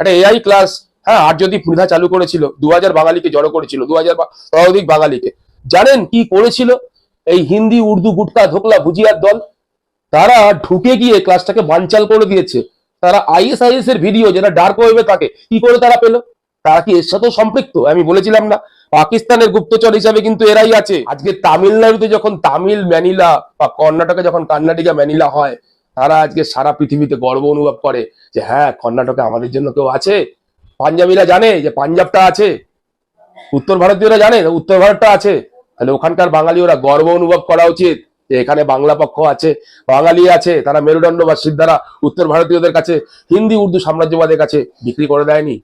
একটা AI class হ্যাঁ আর যদি মৃধা চালু করেছিল দু হাজার বাঙালিকে জড়ো করেছিল দু হাজার বাঙালিকে। জানেন কি করেছিল? এই হিন্দি, উর্দু, গুটকা, ধোকলা, ভুজিয়ার দল, তারা ঢুকে গিয়ে ক্লাসটাকে বানচাল করে দিয়েছে। তারা আইএসআইএস এর ভিডিও যেটা ডার্ক ওয়েবে থাকে, কি করে তারা পেল? তারা কি এর সাথেও সম্পৃক্ত? আমি বলেছিলাম না, পাকিস্তানের গুপ্তচর হিসাবে কিন্তু এরাই আছে। আজকে তামিলনাড়ুতে যখন তামিল, ম্যানিলা বা কর্ণাটকে যখন কর্ণাটিকা ম্যানিলা হয় তারা আজকে সারা পৃথিবীতে গর্ব অনুভব করে যে হ্যাঁ কর্ণাটকে আমাদের জন্য কেউ আছে? পাঞ্জাবিরা জানে যে পাঞ্জাবটা আছে। উত্তর ভারতীয়রা জানে উত্তর ভারতটা আছে। তাহলে ওখানকার বাঙালি ওরা গর্ব অনুভব করা উচিত যে এখানে বাংলা পক্ষ আছে, বাঙালি আছে, তারা মেরুদণ্ড বা সিদ্ধারা উত্তর ভারতীয়দের কাছে, হিন্দি, উর্দু সাম্রাজ্যবাদের কাছে বিক্রি করে দেয়নি।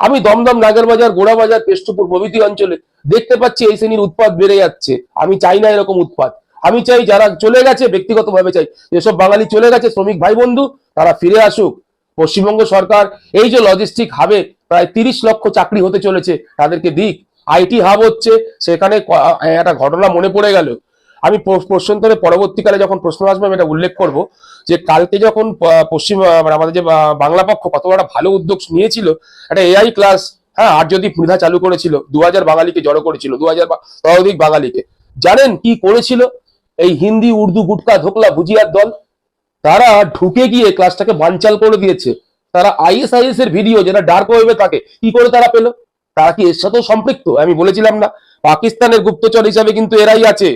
আমি দমদম নাগেরবাজার গোড়াবাজার কেষ্টপুর প্রভৃতি অঞ্চলে দেখতে পাচ্ছি এই শ্রেণির উৎপাদ বেড়ে যাচ্ছে। আমি চাই না এরকম উৎপাদ আমি চাই যারা চলে গেছে, ব্যক্তিগতভাবে চাই, যেসব বাঙালি চলে গেছে, শ্রমিক ভাই বন্ধু, তারা ফিরে আসুক। পশ্চিমবঙ্গ সরকার এই যে লজিস্টিক হাবে প্রায় তিরিশ লক্ষ চাকরি হতে চলেছে, তাদেরকে দিক। আইটি হাব হচ্ছে, সেখানে একটা ঘটনা মনে পড়ে গেল। আমি প্র- প্রশ্নোত্তরে পরবর্তীকালে যখন প্রশ্ন আসবে, আমি এটা উল্লেখ করব যে কালকে যখন পশ্চিম মানে আমাদের যে বাংলা পক্ষ কত বড় ভালো উদ্যোগ নিয়েছিল, একটা এআই ক্লাস হ্যাঁ আর যদি মৃধা চালু করেছিল দু হাজার বাঙালিকে জড়ো করেছিল দু হাজার বাঙালিকে। জানেন কি করেছিল? এই হিন্দি, উর্দু, গুটকা, ধোকলা, ভুজিয়ার দল, তারা ঢুকে গিয়ে ক্লাসটাকে বানচাল করে দিয়েছে। তারা আইএসআইএস এর ভিডিও যেটা ডার্ক ওয়েবে থাকে, কি করে তারা পেল? তারা কি এর সাথেও সম্পৃক্ত? আমি বলেছিলাম না। পাকিস্তানের গুপ্তচর হিসাবে কিন্তু এরাই আছে।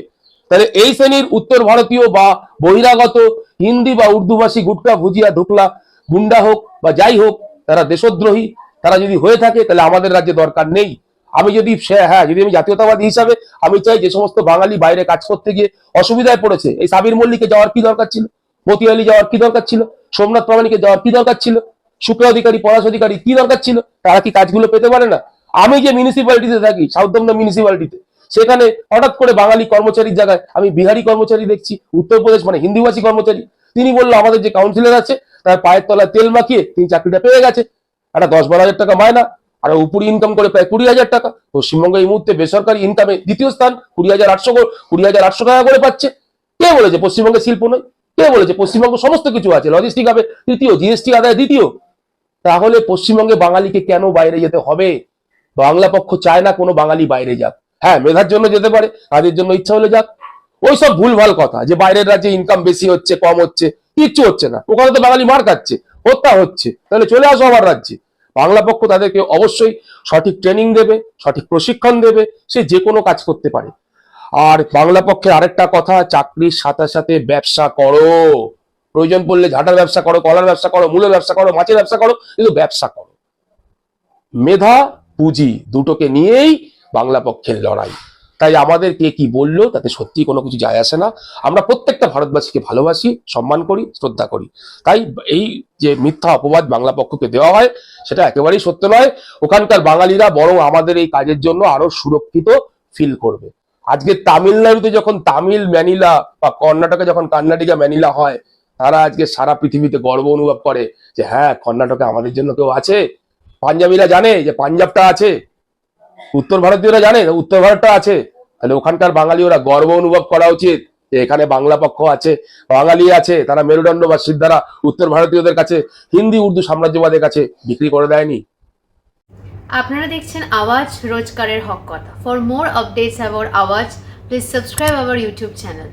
তাহলে এই শ্রেণির উত্তর ভারতীয় বা বহিরাগত হিন্দি বা উর্দুভাষী গুটকা ভুজিয়া ধোকলা গুন্ডা হোক বা যাই হোক, তারা দেশদ্রোহী। তারা যদি হয়ে থাকে, তাহলে আমাদের রাজ্যে দরকার নেই। আমি যদি হ্যাঁ যদি আমি জাতীয়তাবাদী হিসাবে, আমি চাই যে সমস্ত বাঙালি বাইরে কাজ করতে গিয়ে অসুবিধায় পড়েছে। এই সাবির মল্লিকে যাওয়ার কি দরকার ছিল? মতি আলী যাওয়ার কি দরকার ছিল? সোমনাথ প্রামাণিকে যাওয়ার কি দরকার ছিল? শুক্লা অধিকারী, পলাশ অধিকারী, কি দরকার ছিল? তারা কি কাজগুলো পেতে পারে না? আমি যে মিউনিসিপ্যালিটিতে থাকি, সাউথ দমদম মিউনিসিপ্যালিটিতে সেখানে হঠাৎ করে বাঙালি কর্মচারীর জায়গায় আমি বিহারি কর্মচারী দেখছি, উত্তরপ্রদেশ মানে হিন্দিভাষী কর্মচারী। তিনি বলল, আমাদের যে কাউন্সিলর আছে, তার পায়ের তলায় তেল মাখিয়ে তিনি চাকরিটা পেয়ে গেছে। একটা দশ বারো হাজার টাকা মায়না আর উপরি ইনকাম করে প্রায় কুড়ি হাজার টাকা। পশ্চিমবঙ্গ এই মুহূর্তে বেসরকারি ইনকামে দ্বিতীয় স্থান, কুড়ি হাজার আটশো কুড়ি হাজার আটশো টাকা করে পাচ্ছে। কে বলেছে পশ্চিমবঙ্গে শিল্প নয়? কে বলেছে পশ্চিমবঙ্গ সমস্ত কিছু আছে লজিস্টিক হবে, তৃতীয় জিএসটি আদায় দ্বিতীয়। তাহলে পশ্চিমবঙ্গে বাঙালিকে কেন বাইরে যেতে হবে? বাংলা পক্ষ চায় না কোনো বাঙালি বাইরে যাক। হ্যাঁ মেধার জন্য যেতে পারে, তাদের জন্য ইচ্ছা হলে যাক। ওই সব ভুলভাল কথা, যে বাইরের রাজ্যে ইনকাম বেশি হচ্ছে, কম হচ্ছে, কিচ্ছু হচ্ছে না। ওখানে তো বাঙালি মার খাচ্ছে, হত্যা হচ্ছে। তাহলে চলে আসো আমার রাজ্যে। বাংলা পক্ষ তাদেরকে অবশ্যই সঠিক ট্রেনিং দেবে, সঠিক প্রশিক্ষণ দেবে, সে যে কোনো কাজ করতে পারে। আর বাংলা পক্ষে আরেকটা কথা, চাকরির সাথে সাথে ব্যবসা করো। প্রয়োজন পড়লে ঝাঁটার ব্যবসা করো, কলার ব্যবসা করো, মূলের ব্যবসা করো, মাছের ব্যবসা করো, কিন্তু ব্যবসা করো। মেধা, পুঁজি, দুটোকে নিয়েই বাংলা পক্ষের লড়াই। তাই আমাদের কে কি বলল তাতে সত্যি কোনো কিছু যায় আসে না। আমরা প্রত্যেকটা ভারতবাসীকে ভালোবাসি, সম্মান করি, শ্রদ্ধা করি। তাই এই যে মিথ্যা অপবাদ বাংলা পক্ষকে দেওয়া হয়, সেটা একেবারেই সত্য নয়। ওখানকার বাঙালিরা বরং আমাদের এই কাজের জন্য আরও সুরক্ষিত ফিল করবে। আজকে তামিলনাড়ুতে যখন তামিল ম্যানিলা বা কর্ণাটকে যখন কর্ণাটিকা ম্যানিলা হয়, তারা আজকে সারা পৃথিবীতে গর্ব অনুভব করে যে হ্যাঁ কর্ণাটকে আমাদের জন্য কেউ আছে? পাঞ্জাবিরা জানে যে পাঞ্জাবটা আছে। উত্তর ভারতীয়রা জানে, উত্তর ভারতটা আছে। তাহলে ওখানকার বাঙালি ওরা গর্ব অনুভব করা উচিত যে এখানে বাংলা পক্ষ আছে, বাঙালি আছে, তারা মেরুদণ্ড বা সিদ্ধারা উত্তর ভারতীয়দের কাছে, হিন্দি, উর্দু সাম্রাজ্যবাদের কাছে বিক্রি করে দেয়নি। আপনারা দেখছেন আওয়াজ রোজকারের হক কথা। For more updates about Awaaz please subscribe our YouTube channel